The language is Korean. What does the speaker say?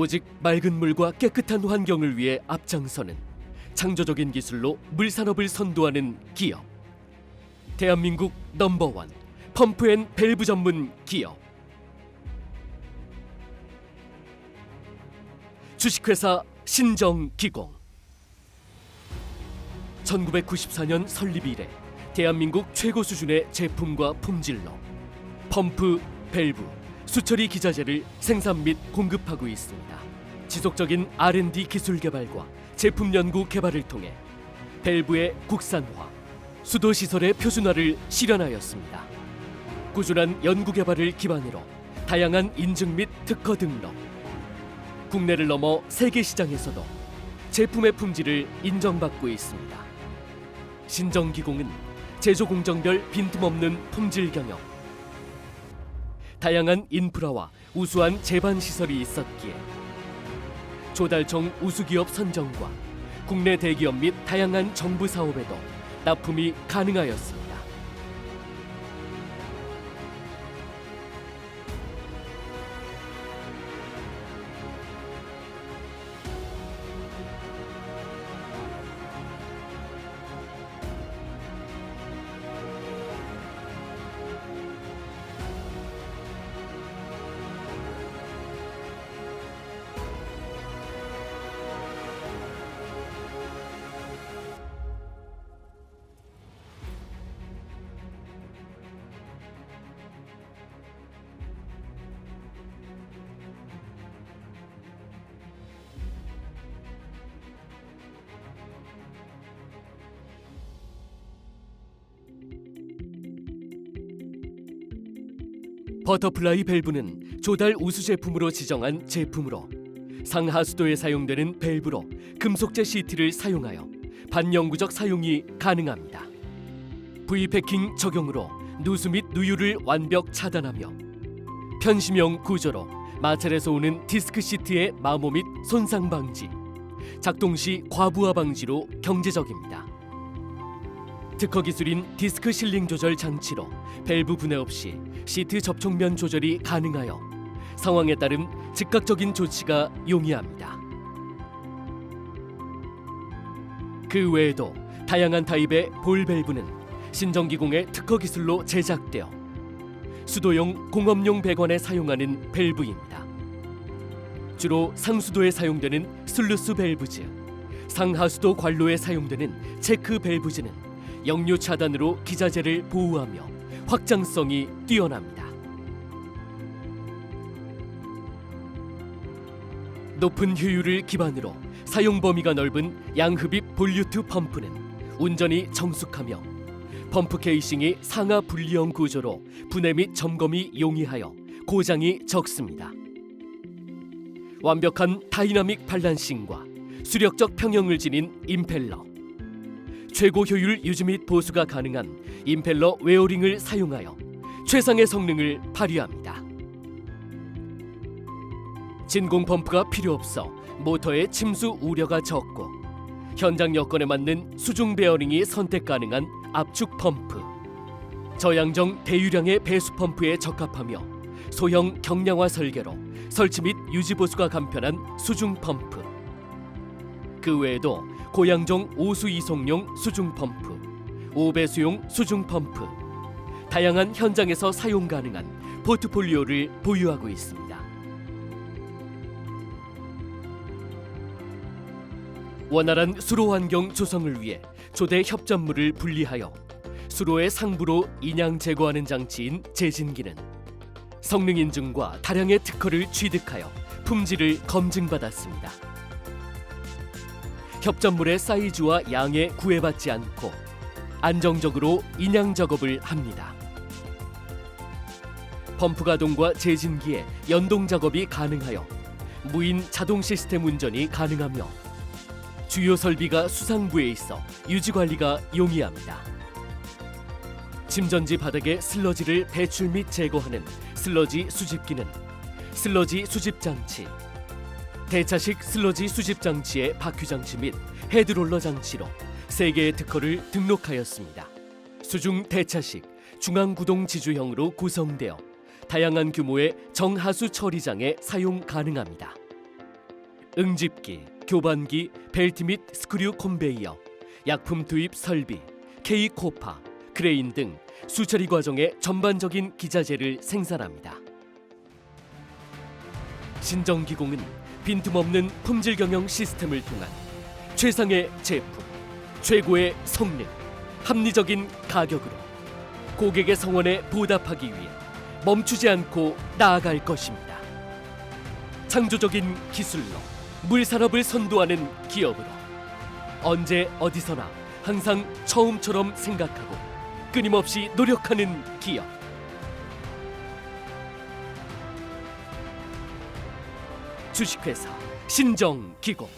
오직 맑은 물과 깨끗한 환경을 위해 앞장서는 창조적인 기술로 물산업을 선도하는 기업. 대한민국 넘버원 펌프앤 밸브 전문 기업. 주식회사 신정기공. 1994년 설립 이래 대한민국 최고 수준의 제품과 품질로 펌프, 밸브, 수처리 기자재를 생산 및 공급하고 있습니다. 지속적인 R&D 기술 개발과 제품 연구 개발을 통해 밸브의 국산화, 수도 시설의 표준화를 실현하였습니다. 꾸준한 연구 개발을 기반으로 다양한 인증 및 특허 등록, 국내를 넘어 세계 시장에서도 제품의 품질을 인정받고 있습니다. 신정기공은 제조 공정별 빈틈없는 품질 경영, 다양한 인프라와 우수한 제반 시설이 있었기에 조달청 우수기업 선정과 국내 대기업 및 다양한 정부 사업에도 납품이 가능하였습니다. 버터플라이 밸브는 조달 우수 제품으로 지정한 제품으로 상하수도에 사용되는 밸브로 금속재 시트를 사용하여 반영구적 사용이 가능합니다. V패킹 적용으로 누수 및 누유를 완벽 차단하며 편심형 구조로 마찰에서 오는 디스크 시트의 마모 및 손상 방지, 작동 시 과부하 방지로 경제적입니다. 특허 기술인 디스크 실링 조절 장치로 밸브 분해 없이 시트 접촉면 조절이 가능하여 상황에 따른 즉각적인 조치가 용이합니다. 그 외에도 다양한 타입의 볼 밸브는 신정기공의 특허 기술로 제작되어 수도용 공업용 배관에 사용하는 밸브입니다. 주로 상수도에 사용되는 슬루스 밸브즈, 상하수도 관로에 사용되는 체크 밸브즈는 역류 차단으로 기자재를 보호하며 확장성이 뛰어납니다. 높은 효율을 기반으로 사용 범위가 넓은 양흡입 볼류트 펌프는 운전이 정숙하며 펌프 케이싱이 상하 분리형 구조로 분해 및 점검이 용이하여 고장이 적습니다. 완벽한 다이나믹 발란싱과 수력적 평형을 지닌 임펠러 최고 효율 유지 및 보수가 가능한 임펠러 웨어링을 사용하여 최상의 성능을 발휘합니다. 진공 펌프가 필요 없어 모터의 침수 우려가 적고 현장 여건에 맞는 수중 베어링이 선택 가능한 압축 펌프, 저양정 대유량의 배수 펌프에 적합하며 소형 경량화 설계로 설치 및 유지 보수가 간편한 수중 펌프. 그 외에도 고양정 오수 이송용 수중 펌프, 오배수용 수중 펌프, 다양한 현장에서 사용 가능한 포트폴리오를 보유하고 있습니다. 원활한 수로 환경 조성을 위해 조대 협전물을 분리하여 수로의 상부로 인양 제거하는 장치인 제진기는 성능 인증과 다량의 특허를 취득하여 품질을 검증받았습니다. 협전물의 사이즈와 양에 구애받지 않고 안정적으로 인양 작업을 합니다. 펌프 가동과 제진기에 연동 작업이 가능하여 무인 자동 시스템 운전이 가능하며 주요 설비가 수상부에 있어 유지 관리가 용이합니다. 침전지 바닥에 슬러지를 배출 및 제거하는 슬러지 수집기는 슬러지 수집 장치, 대차식 슬러지 수집 장치의 바퀴 장치 및 헤드롤러 장치로 세 개의 특허를 등록하였습니다. 수중 대차식 중앙 구동 지주형으로 구성되어 다양한 규모의 정하수 처리장에 사용 가능합니다. 응집기, 교반기, 벨트 및 스크류 컨베이어, 약품 투입 설비, K 코파, 크레인 등 수처리 과정의 전반적인 기자재를 생산합니다. 신정기공은 빈틈없는 품질 경영 시스템을 통한 최상의 제품, 최고의 성능, 합리적인 가격으로 고객의 성원에 보답하기 위해 멈추지 않고 나아갈 것입니다. 창조적인 기술로 물산업을 선도하는 기업으로 언제 어디서나 항상 처음처럼 생각하고 끊임없이 노력하는 기업. 주식회사 신정기공